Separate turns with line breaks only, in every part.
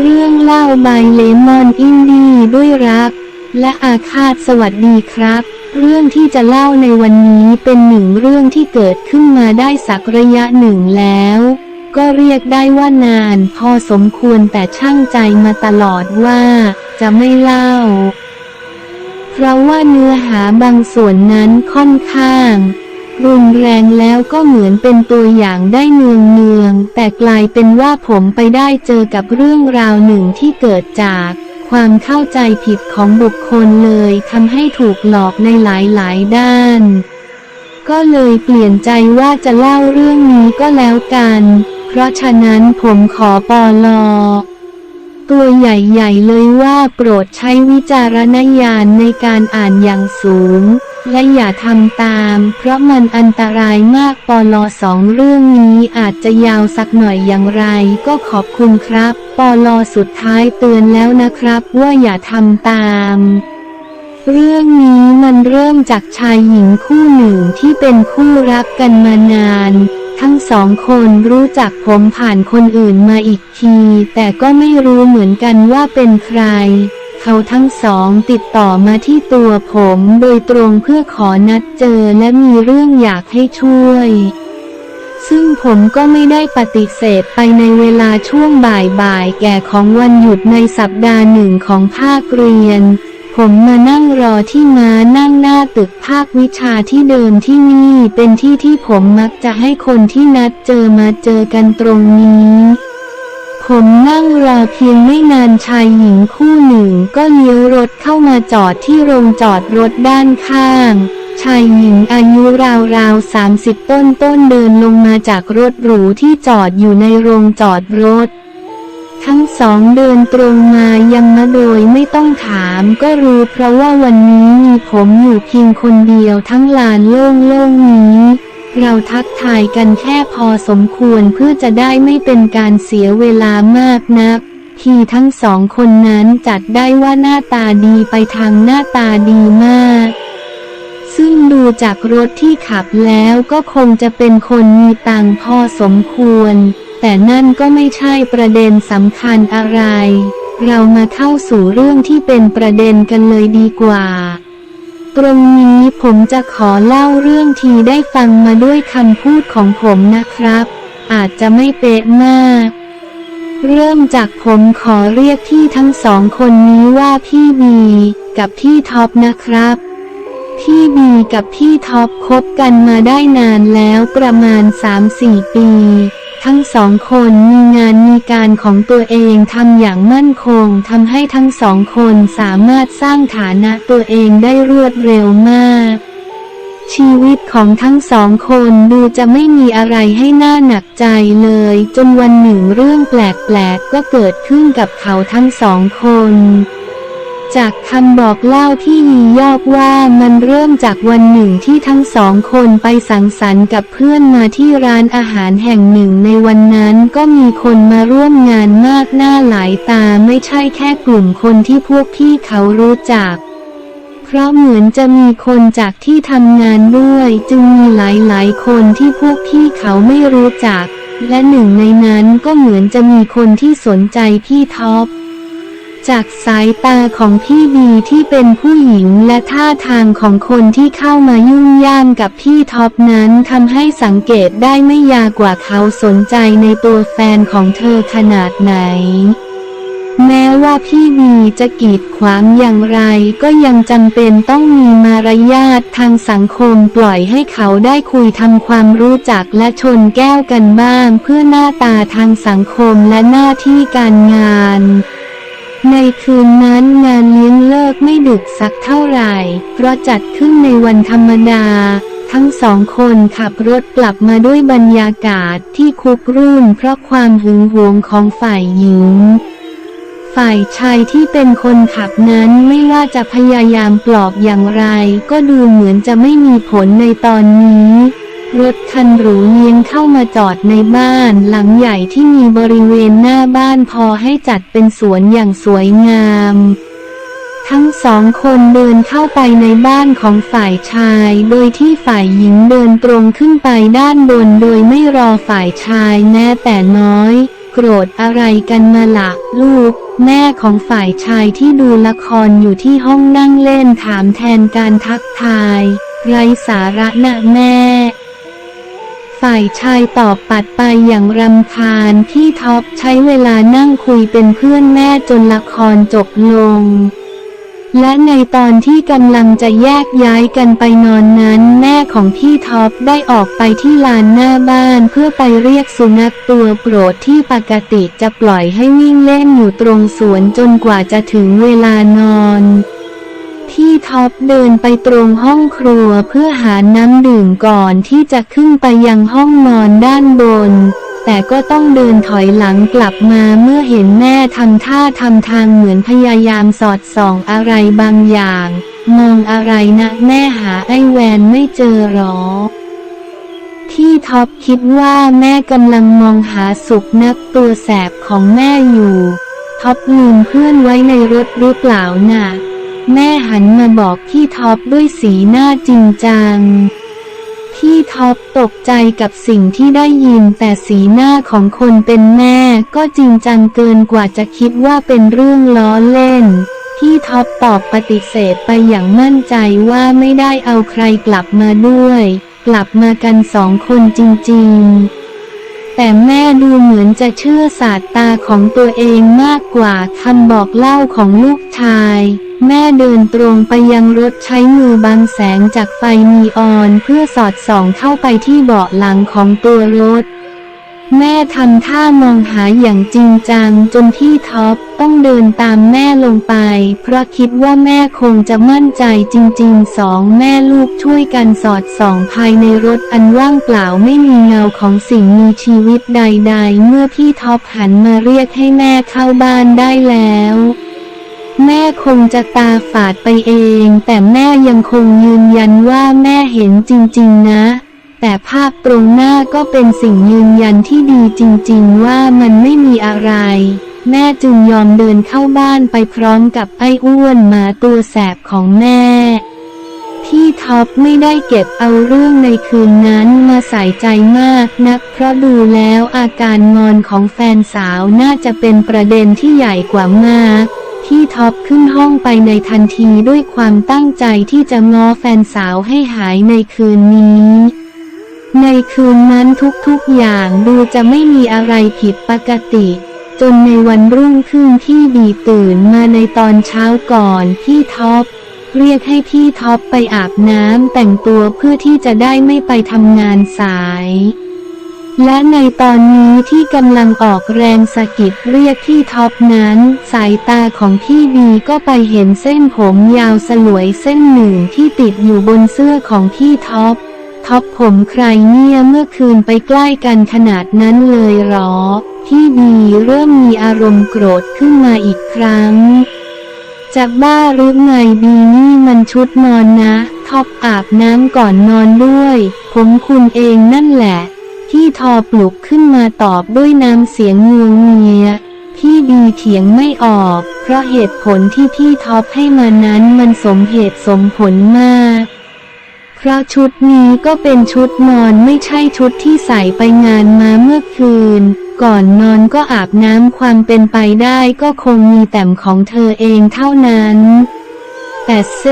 เรื่องเล่าบายเลมอนอินดี้ด้วยรัก และอาคาตสวัสดีครับ เรื่องที่จะเล่าในวันนี้เป็นหนึ่งเรื่องที่เกิดขึ้นมาได้สักระยะหนึ่งแล้ว ก็เรียกได้ว่านานพอสมควรแต่ช่างใจมาตลอดว่า จะไม่เล่า เพราะว่าเนื้อหาบางส่วนนั้นค่อนข้าง รุนแรงแล้วก็เหมือนเป็นตัวอย่างได้เนืองเนืองๆแต่กลายเป็นว่าผมไปได้เจอกับเรื่องราวหนึ่งที่เกิดจาก ความเข้าใจผิดของบุคคลเลยทำให้ถูกหลอกในหลายๆ ด้าน ก็เลยเปลี่ยนใจว่าจะเล่าเรื่องนี้ก็แล้วกัน เพราะฉะนั้นผมขอปอลอตัวใหญ่ๆเลยว่าโปรดใช้วิจารณญาณในการอ่านอย่างสูง และอย่าทำตาม เพราะมันอันตรายมากปอลอสองเรื่องนี้อาจจะยาวสักหน่อยอย่างไร ก็ขอบคุณครับปอลอสุดท้ายเตือนแล้วนะครับ ว่าอย่าทำตามเรื่องนี้มันเริ่มจากชายหญิงคู่หนึ่งที่เป็นคู่รักกันมานาน ทั้งสองคนรู้จักผมผ่านคนอื่นมาอีกที แต่ก็ไม่รู้เหมือนกันว่าเป็นใคร เขาทั้งสองติดต่อมาที่ตัวผมโดยตรงเพื่อขอนัดเจอและมีเรื่องอยากให้ช่วย ซึ่งผมก็ไม่ได้ปฏิเสธไปในเวลาช่วงบ่ายๆแก่ของวันหยุดในสัปดาห์หนึ่งของภาคเรียน ผมมานั่งรอที่ม้านั่งหน้าตึกภาควิชาที่เดิมที่นี่เป็นที่ที่ผมมักจะให้คนที่นัดเจอมาเจอกันตรงนี้ ผมนั่งรอเพียงไม่นานชายหญิงคู่หนึ่งก็เลี้ยวรถเข้ามาจอดที่โรงจอดรถด้านข้าง ชายหญิงอายุราวๆสามสิบต้นต้นเดินลงมาจากรถหรูที่จอดอยู่ในโรงจอดรถ ทั้งสองเดินตรงมายังมาโดยไม่ต้องถามก็รู้เพราะว่าวันนี้มีผมอยู่เพียงคนเดียวทั้งลานโล่งๆนี้ เราทักทายกันแค่พอสมควรเพื่อจะได้ไม่เป็นการเสียเวลามากนัก ที่ทั้งสองคนนั้นจัดได้ว่าหน้าตาดีไปทางหน้าตาดีมาก ซึ่งดูจากรถที่ขับแล้วก็คงจะเป็นคนมีตังพอสมควร แต่นั่นก็ไม่ใช่ประเด็นสำคัญอะไร เรามาเข้าสู่เรื่องที่เป็นประเด็นกันเลยดีกว่า ตรงนี้ผมจะขอเล่าเรื่องทีได้ฟังมาด้วยคำพูดของผมนะครับ อาจจะไม่เป๊ะมาก เริ่มจากผมขอเรียกพี่ทั้งสองคนนี้ว่าพี่บีกับพี่ท็อปนะครับพี่บีกับพี่ท็อปคบกันมาได้นานแล้วประมาณ 3-4 ปี ทั้งสองคนมีงานมีการของตัวเองทำอย่างมั่นคงทำให้ทั้งสองคนสามารถสร้างฐานะตัวเองได้รวดเร็วมาก ชีวิตของทั้งสองคนดูจะไม่มีอะไรให้หน่าหนักใจเลย จนวันหนึ่งเรื่องแปลกๆก็เกิดขึ้นกับเขาทั้งสองคน จากคำบอกเล่าที่ยียอกว่ามันเริ่มจากวันหนึ่งที่ทั้งสองคนไปสังสรรค์กับเพื่อนมาที่ร้านอาหารแห่งหนึ่งในวันนั้นก็มีคนมาร่วมงานมากหน้าหลายตาไม่ใช่แค่กลุ่มคนที่พวกพี่เขารู้จักเพราะเหมือนจะมีคนจากที่ทำงานด้วย จึงมีหลายๆ คนที่พวกพี่เขาไม่รู้จัก และหนึ่งในนั้นก็เหมือนจะมีคนที่สนใจพี่ท็อป จากสายตาของพี่บีที่เป็นผู้หญิงและท่าทางของคนที่เข้ามายุ่งย่ามกับพี่ท็อปนั้นทำให้สังเกตได้ไม่ยากกว่าเขาสนใจในตัวแฟนของเธอขนาดไหน แม้ว่าพี่บีจะกีดขวางอย่างไรก็ยังจำเป็นต้องมีมารยาททางสังคมปล่อยให้เขาได้คุยทำความรู้จักและชนแก้วกันบ้าง เพื่อหน้าตาทางสังคมและหน้าที่การงาน ในคืนนั้นงานเลี้ยงเลิกไม่ดึกสักเท่าไหร่ เพราะจัดขึ้นในวันธรรมดา ทั้งสองคนขับรถกลับมาด้วยบรรยากาศที่คุกรุ่นเพราะความหึงหวงของฝ่ายหญิง ฝ่ายชายที่เป็นคนขับนั้นไม่ว่าจะพยายามปลอบอย่างไร ก็ดูเหมือนจะไม่มีผลในตอนนี้ รถคันหรูเลี้ยงเข้ามาจอดในบ้าน หลังใหญ่ที่มีบริเวณหน้าบ้านพอให้จัดเป็นสวนอย่างสวยงาม ทั้งสองคนเดินเข้าไปในบ้านของฝ่ายชาย โดยที่ฝ่ายหญิงเดินตรงขึ้นไปด้านบนโดยไม่รอฝ่ายชายแม้แต่น้อยโกรธอะไรกันมาละลูก แม่ของฝ่ายชายที่ดูละครอยู่ที่ห้องนั่งเล่นถามแทนการทักทาย ไรสาระนะแม่ฝ่ายชายตอบปัดไปอย่างรำคาญที่ท็อปใช้เวลานั่งคุยเป็นเพื่อนแม่จนละครจบลง และในตอนที่กำลังจะแยกย้ายกันไปนอนนั้น แม่ของพี่ท็อปได้ออกไปที่ลานหน้าบ้านเพื่อไปเรียกสุนัขตัวโปรดที่ปกติจะปล่อยให้วิ่งเล่นอยู่ตรงสวนจนกว่าจะถึงเวลานอน พี่ท็อปเดินไปตรงห้องครัวเพื่อหาน้ำดื่มก่อนที่จะขึ้นไปยังห้องนอนด้านบน แต่ก็ต้องเดินถอยหลังกลับมาเมื่อเห็นแม่ทำท่าทำทางเหมือนพยายามสอดส่องอะไรบางอย่าง มองอะไรนะแม่หาไอ้แวนไม่เจอหรอที่ท็อปคิดว่าแม่กำลังมองหาสุกนักตัวแสบของแม่อยู่ ท็อปลืมเพื่อนไว้ในรถหรือเปล่าน่ะ แม่หันมาบอกพี่ท็อปด้วยสีหน้าจริงจัง พี่ท็อปตกใจกับสิ่งที่ได้ยินแต่สีหน้าของคนเป็นแม่ก็จริงจังเกินกว่าจะคิดว่าเป็นเรื่องล้อเล่นพี่ท็อปตอบปฏิเสธไปอย่างมั่นใจว่าไม่ได้เอาใครกลับมาด้วย กลับมากันสองคนจริงๆ แต่แม่ดูเหมือนจะเชื่อสายตาของตัวเองมากกว่าคำบอกเล่าของลูกชาย แม่เดินตรงไปยังรถใช้มือบังแสงจากไฟนีออนเพื่อสอดส่องเข้าไปที่เบาะหลังของตัวรถ แม่ทำท่ามองหาอย่างจริงจังจนพี่ท็อปต้องเดินตามแม่ลงไป เพราะคิดว่าแม่คงจะมั่นใจจริงๆสองแม่ลูกช่วยกันสอดส่องภายในรถอันว่างเปล่าไม่มีเงาของสิ่งมีชีวิตใด ๆ เมื่อพี่ท็อปหันมาเรียกให้แม่เข้าบ้านได้แล้ว แม่คงจะตาฝาดไปเอง แต่แม่ยังคงยืนยันว่าแม่เห็นจริงๆนะ แต่ภาพตรงหน้าก็เป็นสิ่งยืนยันที่ดีจริงๆว่ามันไม่มีอะไร แม่จึงยอมเดินเข้าบ้านไปพร้อมกับไอ้อ้วนหมาตัวแสบของแม่พี่ท็อปไม่ได้เก็บเอาเรื่องในคืนนั้นมาใส่ใจมากนัก เพราะดูแล้วอาการงอนของแฟนสาวน่าจะเป็นประเด็นที่ใหญ่กว่ามาก พี่ท็อปขึ้นห้องไปในทันทีด้วยความตั้งใจที่จะง้อแฟนสาวให้หายในคืนนี้ ในคืนนั้นทุกๆอย่างดูจะไม่มีอะไรผิดปกติ จนในวันรุ่งขึ้นที่บีตื่นมาในตอนเช้าก่อนพี่ท็อปเรียกให้พี่ท็อปไปอาบน้ำแต่งตัวเพื่อที่จะได้ไม่ไปทำงานสาย และในตอนนี้ที่กำลังออกแรงสะกิดเรียกพี่ท็อปนั้น สายตาของพี่บีก็ไปเห็นเส้นผมยาวสลวยเส้นหนึ่งที่ติดอยู่บนเสื้อของพี่ท็อป ท็อปผมใครเนี่ยเมื่อคืนไปใกล้กันขนาดนั้นเลยหรอ พี่บีเริ่มมีอารมณ์โกรธขึ้นมาอีกครั้งจะบ้าหรือไงบีนี่มันชุดนอนนะ ท็อปอาบน้ำก่อนนอนด้วย ผมคุณเองนั่นแหละ ที่ทอปลุกขึ้นมาตอบด้วยน้ำเสียงงวงเงีย พี่บีเถียงไม่ออก เพราะเหตุผลที่พี่ท็อปให้มานั้นมันสมเหตุสมผลมาก เพราะชุดนี้ก็เป็นชุดนอนไม่ใช่ชุดที่ใส่ไปงานมาเมื่อคืน ก่อนนอนก็อาบน้ำความเป็นไปได้ก็คงมีแต่มของเธอเองเท่านั้น แต่เซ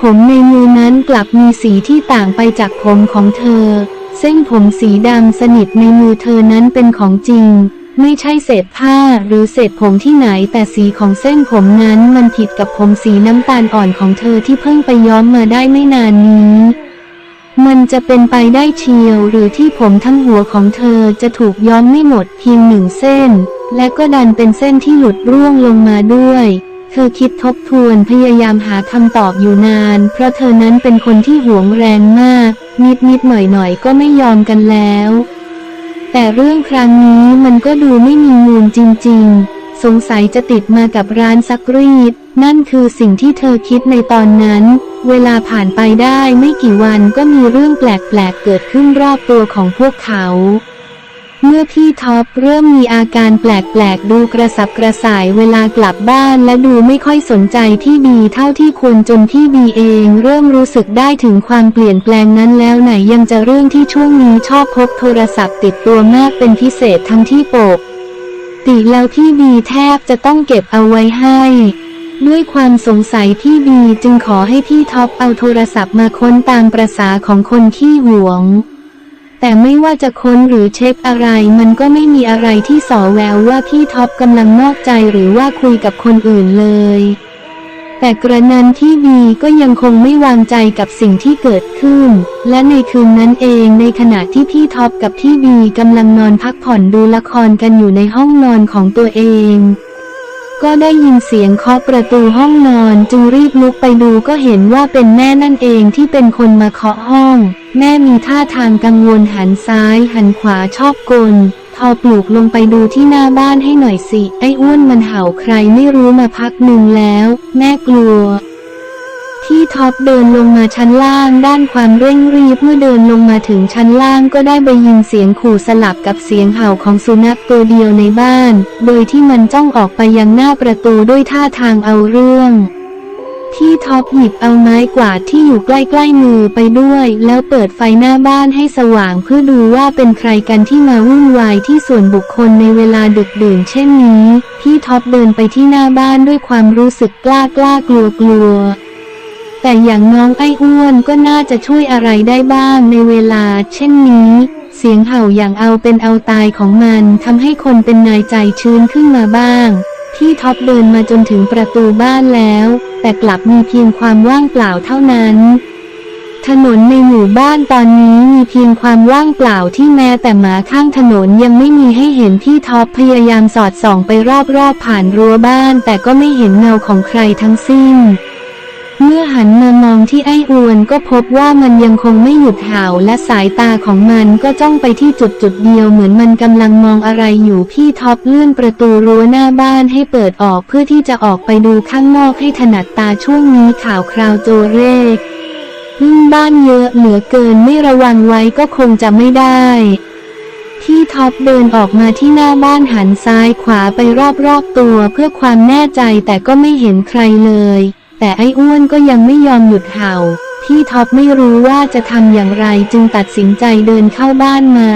ผมในมือนั้นกลับมีสีที่ต่างไปจากผมของเธอ เส้นผมสีดำสนิทในมือเธอนั้นเป็นของจริง ไม่ใช่เศษผ้าหรือเศษผมที่ไหนแต่สีของเส้นผมนั้นมันผิดกับผมสีน้ำตาลอ่อนของเธอที่เพิ่งไปย้อมมาได้ไม่นานนี้มันจะเป็นไปได้เชียวหรือที่ผมทั้งหัวของเธอจะถูกย้อมไม่หมดเพียงหนึ่งเส้น และก็ดันเป็นเส้นที่หลุดร่วงลงมาด้วย ธอคิดทบทวนพยายามหาคำตอบอยู่นาน เพราะเธอนั้นเป็นคนที่หวงแรงมาก นิดนิดหน่อยหน่อยก็ไม่ยอมกันแล้ว แต่เรื่องครั้งนี้มันก็ดูไม่มีมูลจริง ๆ สงสัยจะติดมากับร้านซักรีด นั่นคือสิ่งที่เธอคิดในตอนนั้น เวลาผ่านไปได้ไม่กี่วันก็มีเรื่องแปลกๆเกิดขึ้นรอบตัวของพวกเขา เมื่อพี่ท็อปเริ่มมีอาการแปลกๆ ดูกระสับกระส่ายเวลากลับบ้านและดูไม่ค่อยสนใจพี่บีเท่าที่ควรจนพี่บีเองเริ่มรู้สึกได้ถึงความเปลี่ยนแปลงนั้นแล้วไหนยังจะเรื่องที่ช่วงนี้ชอบพกโทรศัพท์ติดตัวมากเป็นพิเศษทั้งที่ปกติแล้วพี่บีแทบจะต้องเก็บเอาไว้ให้ด้วยความสงสัยพี่บีจึงขอให้พี่ท็อปเอาโทรศัพท์มาค้นตามประษาของคนขี้หวง แต่ไม่ว่าจะค้นหรือเช็คอะไรมันก็ไม่มีอะไรที่สอแววว่าพี่ท็อปกำลังนอกใจหรือว่าคุยกับคนอื่นเลย แต่กระนั้นที่บีก็ยังคงไม่วางใจกับสิ่งที่เกิดขึ้น และในคืนนั้นเองในขณะที่พี่ท็อปกับพี่บีกำลังนอนพักผ่อนดูละครกันอยู่ในห้องนอนของตัวเอง ก็ได้ยินเสียงเคาะประตูห้องนอนจึงรีบลุกไปดูก็เห็นว่าเป็นแม่นั่นเองที่เป็นคนมาเคาะห้อง แม่มีท่าทางกังวลหันซ้ายหันขวาชอบกลทอปลูกลงไปดูที่หน้าบ้านให้หน่อยสิ ไอ้อ้วนมันเห่าใครไม่รู้มาพักหนึ่งแล้ว แม่กลัว ที่ท็อปเดินลงมาชั้นล่างด้านความเร่งรีบเมื่อเดินลงมาถึงชั้นล่างก็ได้ไปยินเสียงขู่สลับกับเสียงเห่าของสุนัขตัวเดียวในบ้าน โดยที่มันจ้องออกไปยังหน้าประตูด้วยท่าทางเอาเรื่องที่ท็อปหยิบเอาไม้กวาดที่อยู่ใกล้ๆมือไปด้วย แล้วเปิดไฟหน้าบ้านให้สว่างเพื่อดูว่าเป็นใครกันที่มาวุ่นวายที่ส่วนบุคคลในเวลาดึกดื่นเช่นนี้พี่ท็อปเดินไปที่หน้าบ้านด้วยความรู้สึกกล้ากล้ากลัวกลัว แต่อย่างน้องไอ้อ้วนก็น่าจะช่วยอะไรได้บ้างในเวลา เช่นนี้ เสียงเห่าอย่างเอาเป็นเอาตายของมันทำให้คนเป็นนายใจชื้นขึ้นมาบ้าง ที่ท็อปเดินมาจนถึงประตูบ้านแล้ว แต่กลับมีเพียงความว่างเปล่าเท่านั้น ถนนในหมู่บ้านตอนนี้มีเพียงความว่างเปล่าที่แม้แต่หมาข้างถนนยังไม่มีให้เห็นพี่ท็อปพยายามสอดส่องไปรอบๆผ่านรั้วบ้าน แต่ก็ไม่เห็นเงาของใครทั้งสิ้น เมื่อหันมามองที่ไอ้อวนก็พบว่ามันยังคงไม่หยุดเห่าและสายตาของมันก็จ้องไปที่จุดจุดๆเดียวเหมือนมันกำลังมองอะไรอยู่พี่ท็อปเลื่อนประตูรั้วหน้าบ้านให้เปิดออกเพื่อที่จะออกไปดูข้างนอกให้ถนัดตาช่วงนี้ข่าวคราวโจเรกพึ่งบ้านเยอะเหลือเกินไม่ระวังไว้ก็คงจะไม่ได้ที่ท็อปเดินออกมาที่หน้าบ้านหันซ้ายขวาไปรอบๆตัวเพื่อความแน่ใจแต่ก็ไม่เห็นใครเลย แต่ไอ้อ้วนก็ยังไม่ยอมหยุดเห่า พี่ท็อปไม่รู้ว่าจะทำอย่างไรจึงตัดสินใจเดินเข้าบ้านมา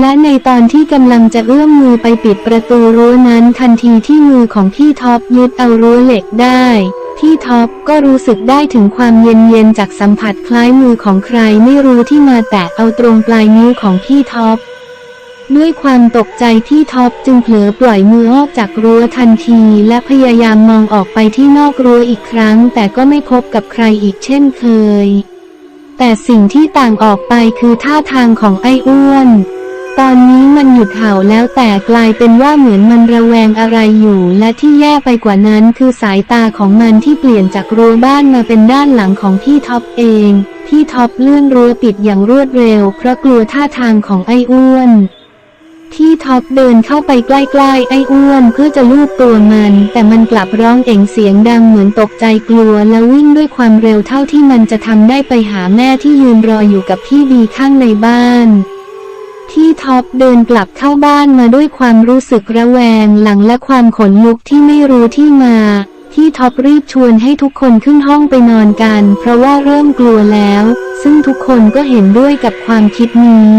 และในตอนที่กำลังจะเอื้อมมือไปปิดประตูรั้วนั้นทันทีที่มือของพี่ท็อปยึดเอารั้วเหล็กได้พี่ท็อปก็รู้สึกได้ถึงความเย็นๆจากสัมผัสคล้ายมือของใครไม่รู้ที่มาแตะเอาตรงปลายนิ้วของพี่ท็อป ด้วยความตกใจพี่ท็อปจึงเผลอปล่อยมือออกจากรั้วทันทีและพยายามมองออกไปที่นอกรั้วอีกครั้ง แต่ก็ไม่พบกับใครอีกเช่นเคย แต่สิ่งที่ต่างออกไปคือท่าทางของไอ้อ้วน ตอนนี้มันหยุดเห่าแล้วแต่กลายเป็นว่าเหมือนมันระแวงอะไรอยู่ และที่แย่ไปกว่านั้นคือสายตาของมันที่เปลี่ยนจากรั้วบ้านมาเป็นด้านหลังของพี่ท็อปเอง พี่ท็อปเลื่อนรั้วปิดอย่างรวดเร็วเพราะกลัวท่าทางของไอ้อ้วน ที่ท็อปเดินเข้าไปใกล้ๆไอ้อ้วนเพื่อจะลูบตัวมัน แต่มันกลับร้องเอ่งเสียงดังเหมือนตกใจกลัวและวิ่งด้วยความเร็วเท่าที่มันจะทำได้ไปหาแม่ที่ยืนรออยู่กับพี่บีข้างในบ้านที่ท็อปเดินกลับเข้าบ้านมาด้วยความรู้สึกระแวงหลังและความขนลุกที่ไม่รู้ที่มา ที่ท็อปรีบชวนให้ทุกคนขึ้นห้องไปนอนกัน เพราะว่าเริ่มกลัวแล้ว ซึ่งทุกคนก็เห็นด้วยกับความคิดนี้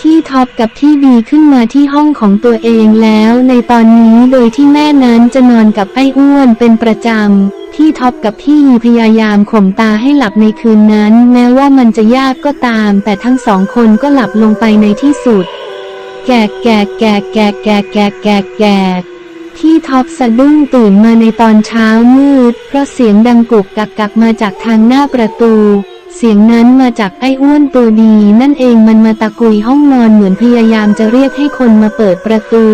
ที่ท็อปกับที่บีขึ้นมาที่ห้องของตัวเองแล้วในตอนนี้โดยที่แม่นั้นจะนอนกับไอ้อ้วนเป็นประจำ ที่ท็อปกับพี่ยีพยายามข่มตาให้หลับในคืนนั้น แม้ว่ามันจะยากก็ตาม แต่ทั้งสองคนก็หลับลงไปในที่สุด แกกแกกแกกแกกแกกแกกแกกแกกที่ท็อปสะดุ้งตื่นมาในตอนเช้ามืด เพราะเสียงดังกุกกักกักมาจากทางหน้าประตู เสียงนั้นมาจากไอ้อ้วนตัวดีนั่นเองมันมาตะกุยห้องนอนเหมือนพยายามจะเรียกให้คนมาเปิดประตู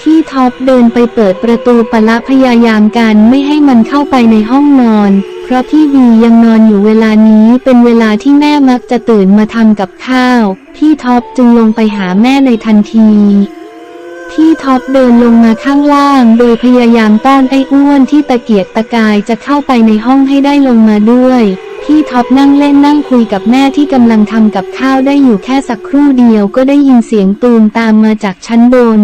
ที่ท็อปเดินไปเปิดประตูปะละพยายามกันไม่ให้มันเข้าไปในห้องนอน เพราะพี่วียังนอนอยู่เวลานี้เป็นเวลาที่แม่มักจะตื่นมาทำกับข้าวพี่ท็อปจึงลงไปหาแม่ในทันที ที่ท็อปเดินลงมาข้างล่าง โดยพยายามต้อนไอ้อ้วนที่ตะเกียกตะกายจะเข้าไปในห้องให้ได้ลงมาด้วยคพี่ท็อปนั่งเล่นนั่งคุยกับแม่ที่กำลังทำกับข้าวได้อยู่แค่สักครู่เดียวก็ได้ยินเสียงตูมตามมาจากชั้นบน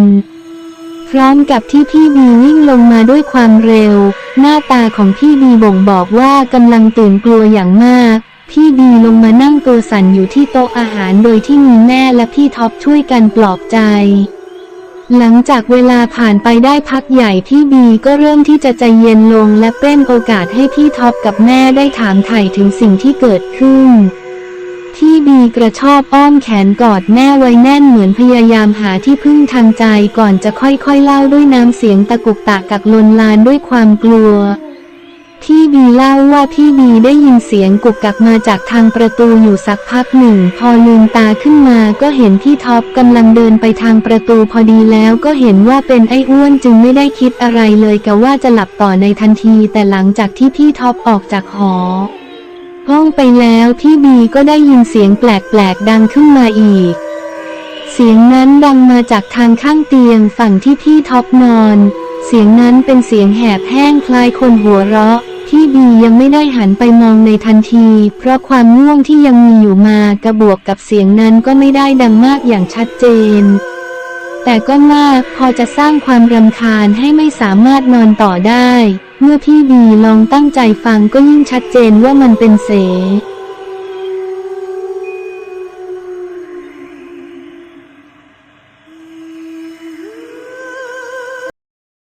พร้อมกับที่พี่บีวิ่งลงมาด้วยความเร็ว หน้าตาของพี่บีบ่งบอกว่ากำลังตื่นกลัวอย่างมาก พี่บีลงมานั่งตัวสั่นอยู่ที่โต๊ะอาหารโดยที่มีแม่และพี่ท็อปช่วยกันปลอบใจ หลังจากเวลาผ่านไปได้พักใหญ่พี่บีก็เริ่มที่จะใจเย็นลงและเป็นโอกาสให้พี่ท็อปกับแม่ได้ถามไถ่ถึงสิ่งที่เกิดขึ้นที่บีกระชอบอ้อมแขนกอดแม่ไว้แน่นเหมือนพยายามหาที่พึ่งทางใจก่อนจะค่อยๆเล่าด้วยน้ำเสียงตะกุกตะกักลนลานด้วยความกลัว พี่บีเล่าว่าพี่บีได้ยินเสียงกุกกักมาจากทางประตูอยู่สักพักหนึ่ง พอลืมตาขึ้นมาก็เห็นพี่ท็อปกำลังเดินไปทางประตูพอดีแล้วก็เห็นว่าเป็นไอ้อ้วนจึงไม่ได้คิดอะไรเลยกะว่าจะหลับต่อในทันที แต่หลังจากที่พี่ท็อปออกจากหอห้องไปแล้วพี่บีก็ได้ยินเสียงแปลกๆดังขึ้นมาอีก เสียงนั้นดังมาจากทางข้างเตียงฝั่งที่พี่ท็อปนอน เสียงนั้นเป็นเสียงแหบแห้งคล้ายคนหัวเราะพี่บียังไม่ได้หันไปมองในทันที เพราะความง่วงที่ยังมีอยู่มากระบวกกับเสียงนั้นก็ไม่ได้ดังมากอย่างชัดเจน แต่ก็มากพอจะสร้างความรำคาญให้ไม่สามารถนอนต่อได้ เมื่อพี่บีลองตั้งใจฟังก็ยิ่งชัดเจนว่ามันเป็นเส